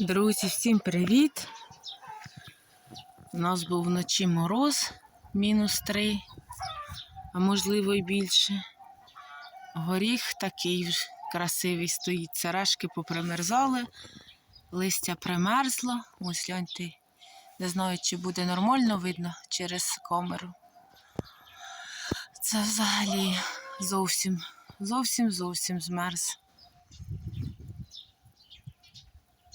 Друзі, всім привіт! У нас був вночі мороз мінус 3, а можливо і більше. Горіх такий красивий стоїть. Царашки попримерзали, листя примерзло. Ось гляньте, не знаю, чи буде нормально видно через камеру. Це взагалі зовсім, зовсім зовсім змерз.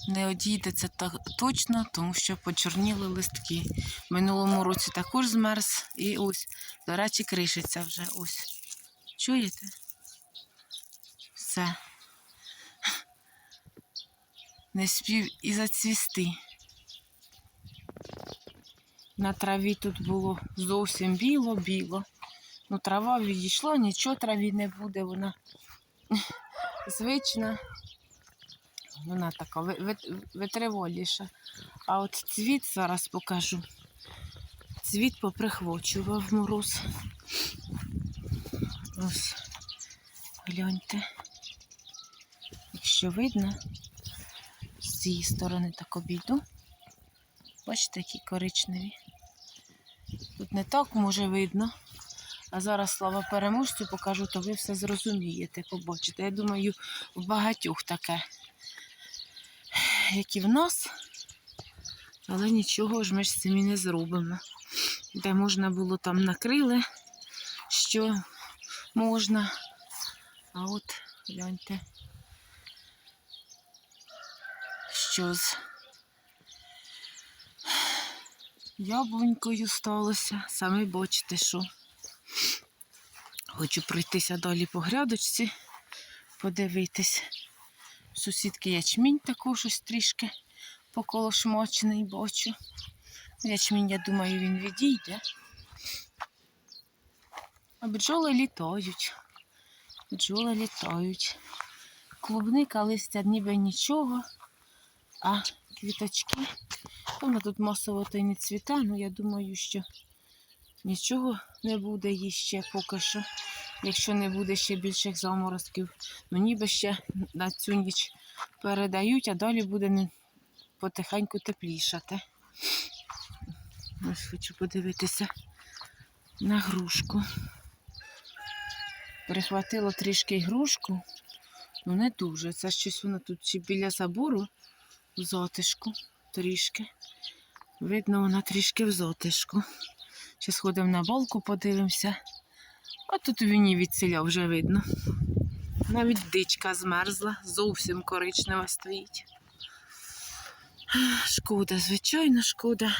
Не одійде це так точно, тому що почорніли листки. Минулому році також змерз і ось, до речі, кришиться вже ось. Чуєте? Все. Не спів і зацвісти. На траві тут було зовсім біло-біло. Ну, трава відійшла, нічого траві не буде, вона звична. Вона така ви- ви- А от цвіт зараз покажу. Цвіт поприхвочував мороз. Ось, гляньте. Якщо видно, з цієї сторони так обійду. Бачите, які коричневі. Тут не так може видно. А зараз слава переможцю покажу, то ви все зрозумієте, побачите. Я думаю, в багатьох таке як і в нас, але нічого ж ми ж цим не зробимо. Де можна було там накрили, що можна. А от гляньте, що з яблунькою сталося. Самі бачите, що. Хочу пройтися далі по грядочці, подивитись. Сусідки ячмінь також ось трішки поколошмочений бачу. Ячмінь, я думаю, він відійде. А бджоли літають. Бджоли літають. Клубника листя ніби нічого, а квіточки. Вона тут масово то й не цвіте, але я думаю, що нічого не буде їй ще поки що якщо не буде ще більших заморозків. Ну ніби ще на цю ніч передають, а далі буде потихеньку теплішати. Ось хочу подивитися на грушку. Прихватило трішки грушку, ну не дуже. Це щось воно тут чи біля забору в затишку трішки. Видно, вона трішки в затишку. Ще сходимо на балку, подивимося. А тут у війні від селя вже видно. Навіть дичка змерзла, зовсім коричнева стоїть. Шкода, звичайно, шкода.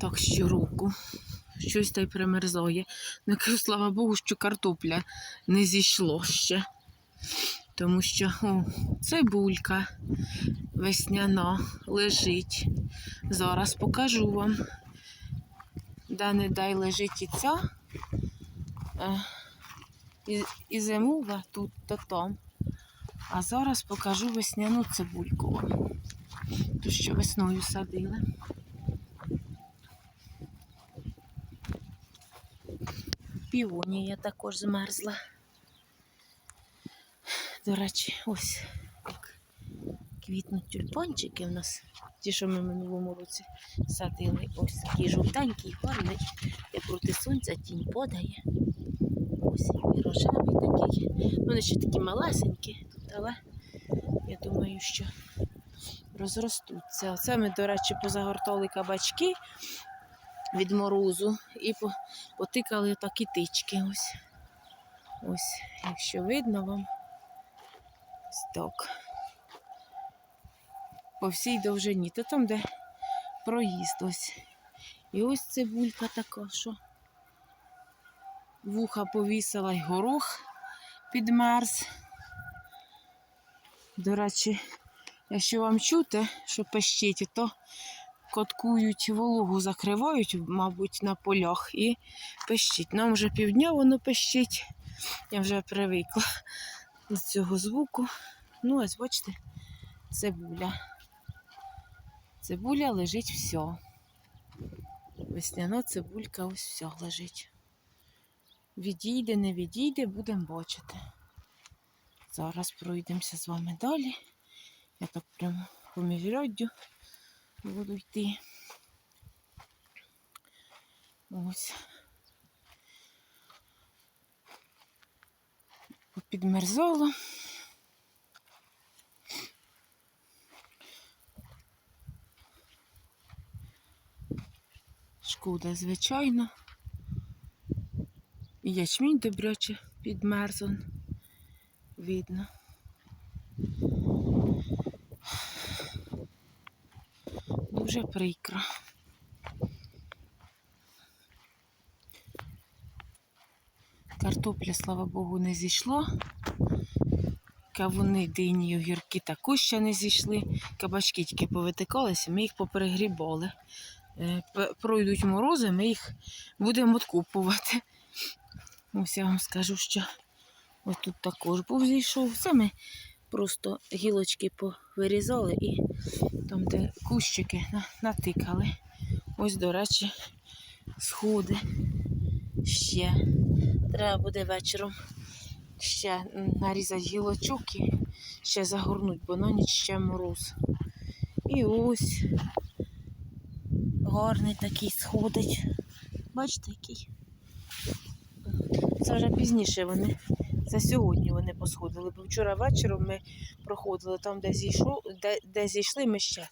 Так щороку. Щось та й примерзає. Ну, кажу, слава Богу, що картопля не зійшло ще. Тому що о, цибулька весняна лежить. Зараз покажу вам де не дай лежить і ця. Е, І, і зимова тут то там. А зараз покажу весняну цибульку. вам. Ту, що весною садили. Півонія також змерзла. До речі, ось як квітнуть тюльпанчики в нас. Ті, що ми в минулому році садили. Ось такий жовтенький, гарний. Я проти сонця тінь подає. Ось і рожевий такий. Вони ще такі малесенькі, тут, але я думаю, що розростуться. Оце ми, до речі, позагортали кабачки від морозу і потикали такі тички. Ось. Ось, якщо видно вам. Ось так по всій довжині. То там, де проїзд ось. І ось цибулька така, що вуха повісила й горох підмерз. До речі, якщо вам чути, що пищить, то коткують вологу, закривають, мабуть, на полях і пищить. Нам вже півдня воно пищить. Я вже привикла до цього звуку. Ну, ось бачите, цибуля. Цибуля лежить все. Весняна цибулька ось все лежить. Відійде, не відійде, будемо бачити. Зараз пройдемося з вами далі. Я так прямо по міжряддю буду йти. Ось. Підмерзало. Шкода, звичайно. Ячмінь добряче підмерзон. Видно. Дуже прикро. Картопля, слава Богу, не зійшла. Кавуни, дині, огірки також ще не зійшли. Кабачки тільки повитикалися, ми їх поперегрібали. Е, Пройдуть морози, ми їх будемо откупувати. Ось я вам скажу, що ось також був зійшов. Це ми просто гілочки повирізали і там, де кущики натикали. Ось, до речі, сходи ще. Треба буде вечором ще нарізати гілочок і ще загорнуть, бо на ніч ще мороз. І ось гарний такий сходить. Бачите, який? Це вже пізніше вони. Це сьогодні вони посходили, бо вчора вечором ми проходили там, де зійшов, де, де зійшли, ми ще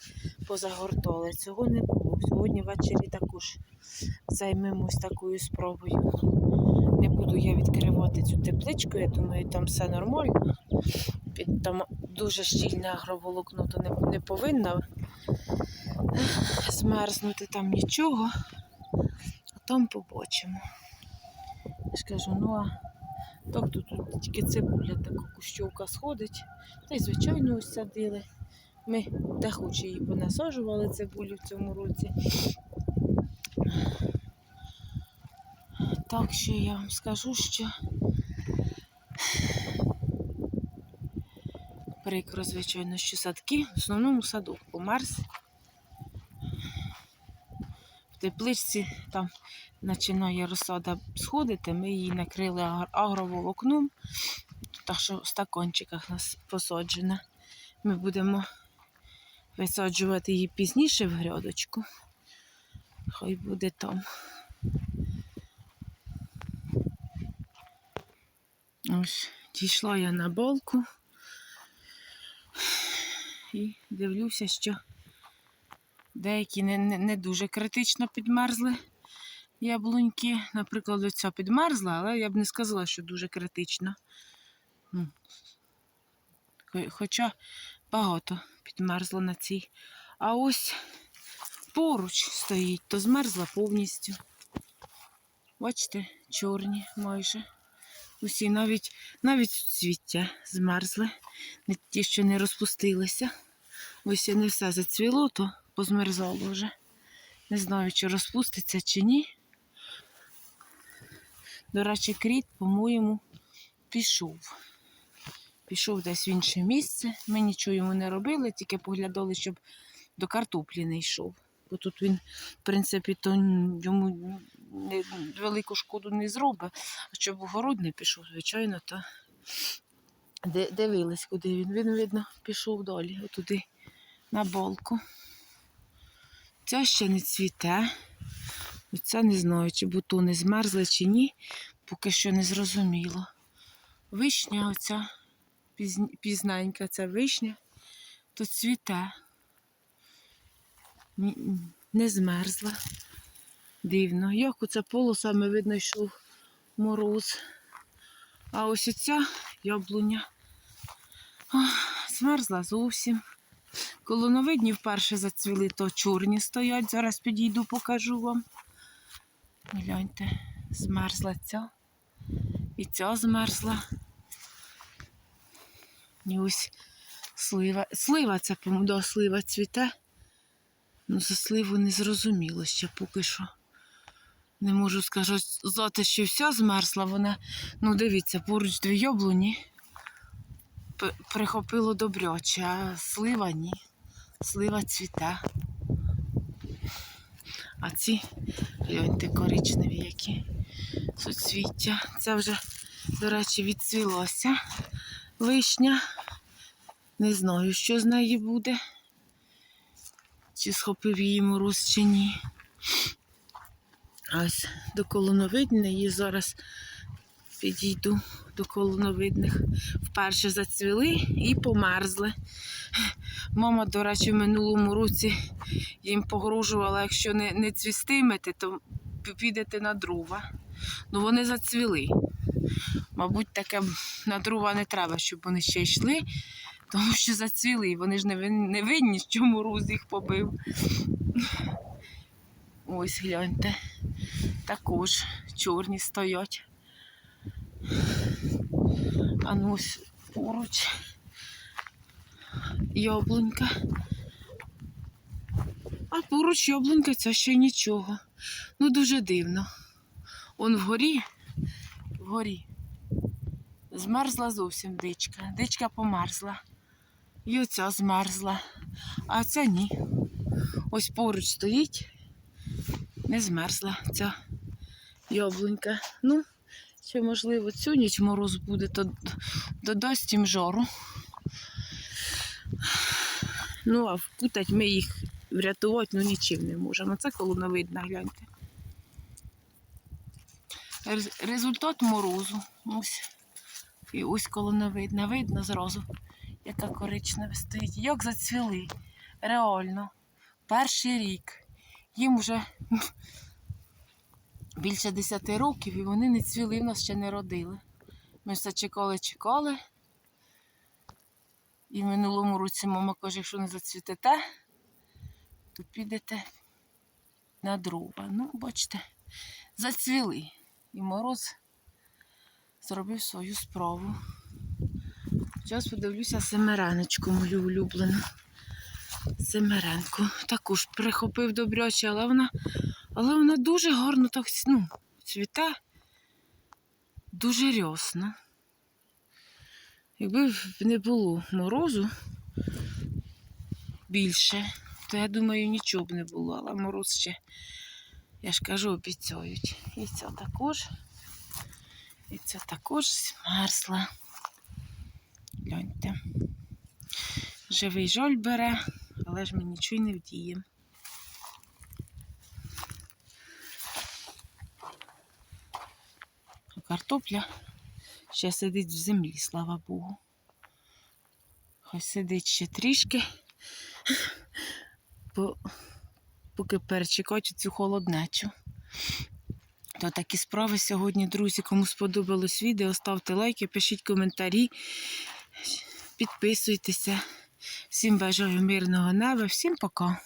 позагортали. Цього не було. Сьогодні ввечері також займемось такою спробою. Не буду я відкривати цю тепличку, я думаю, там все нормально. Там дуже щільне агроволокно, то не, не повинно змерзнути там нічого. А там побачимо. Я ж кажу, ну а так тут, тут тільки цибуля така кущовка сходить. Та й звичайно ось садили. Ми де хоче її понасаджували цибулю в цьому році. Так що я вам скажу, що прикро, звичайно, що садки, в основному садок померз. Тепличці там починає розсада сходити, ми її накрили агроволокном, так що в стаканчиках у нас посаджена. Ми будемо висаджувати її пізніше в грядочку. Хай буде там. Ось, дійшла я на балку і дивлюся, що деякі не, не, не дуже критично підмерзли яблуньки. Наприклад, оця підмерзла, але я б не сказала, що дуже критично. Хоча багато підмерзло на цій. А ось поруч стоїть, то змерзла повністю. Бачите, чорні майже. Усі навіть навіть суцвіття змерзли, не ті, що не розпустилися. Ось і не все зацвіло, то позмерзало вже. Не знаю, чи розпуститься, чи ні. До речі, кріт, по-моєму, пішов. Пішов десь в інше місце. Ми нічого йому не робили, тільки поглядали, щоб до картоплі не йшов. Бо тут він, в принципі, то йому велику шкоду не зробить. А щоб в город не пішов, звичайно, то дивились, куди він. Він, видно, пішов далі, отуди, на болку. Ця ще не цвіте. Оця не знаю, чи бутони змерзли, чи ні, поки що не зрозуміло. Вишня, оця пізненька, ця вишня, то цвіте. Не змерзла. Дивно. Як оце полосами видно йшов мороз. А ось оця яблуня ах, змерзла зовсім. Колоновидні вперше зацвіли, то чорні стоять. Зараз підійду, покажу вам. Гляньте, змерзла ця. І ця змерзла. І ось слива. Слива це, да, слива цвіте. Ну, за сливу не зрозуміло ще поки що. Не можу сказати, що вся змерзла. Вона, ну дивіться, поруч дві яблуні прихопило добряче, а слива ні. Слива цвіте. А ці гляньте коричневі які суцвіття. Це вже, до речі, відцвілося. вишня. Не знаю, що з неї буде. Чи схопив її мороз, чи ні. Ось до колоновидної зараз підійду до колоновидних. Вперше зацвіли і померзли. Мама, до речі, в минулому році їм погрожувала, якщо не, не цвістимете, то підете на дрова. Ну вони зацвіли. Мабуть, таке на дрова не треба, щоб вони ще йшли, тому що зацвіли. Вони ж не, не винні, що мороз їх побив. Ось гляньте. Також чорні стоять. А ну ось поруч. Яблунька. А поруч яблунька це ще нічого. Ну дуже дивно. Он вгорі, вгорі. Змерзла зовсім дичка. Дичка померзла. І оця змерзла. А ця ні. Ось поруч стоїть. Не змерзла ця яблунька. Ну, ще, можливо, цю ніч мороз буде, то додасть їм жару. Ну, а впутать ми їх врятувати ну, нічим не можемо. Це колоновидна, гляньте. Результат морозу. Ось. І ось колоновидна. Видно зразу, яка коричнева стоїть. Як зацвіли. Реально. Перший рік. Їм вже більше 10 років і вони не цвіли, в нас ще не родили. Ми все чекали, чекали. І в минулому році мама каже, якщо не зацвітете, то підете на дрова. Ну, бачите, зацвіли. І мороз зробив свою справу. Зараз подивлюся семереночку мою улюблену. Семеренку. Також прихопив добряче, але вона, але вона дуже гарно так ну, цвіте. Дуже рясно. Якби не було морозу більше, то я думаю, нічого б не було, але мороз ще, я ж кажу, обіцяють. І ця також. І ця також змерзла. Гляньте. Живий жоль бере, але ж ми нічого не вдіємо. Картопля ще сидить в землі, слава Богу. Хай сидить ще трішки, поки перечекати цю холоднечу. То такі справи сьогодні, друзі. Кому сподобалось відео, ставте лайки, пишіть коментарі, підписуйтеся. Всім бажаю мирного неба, всім пока.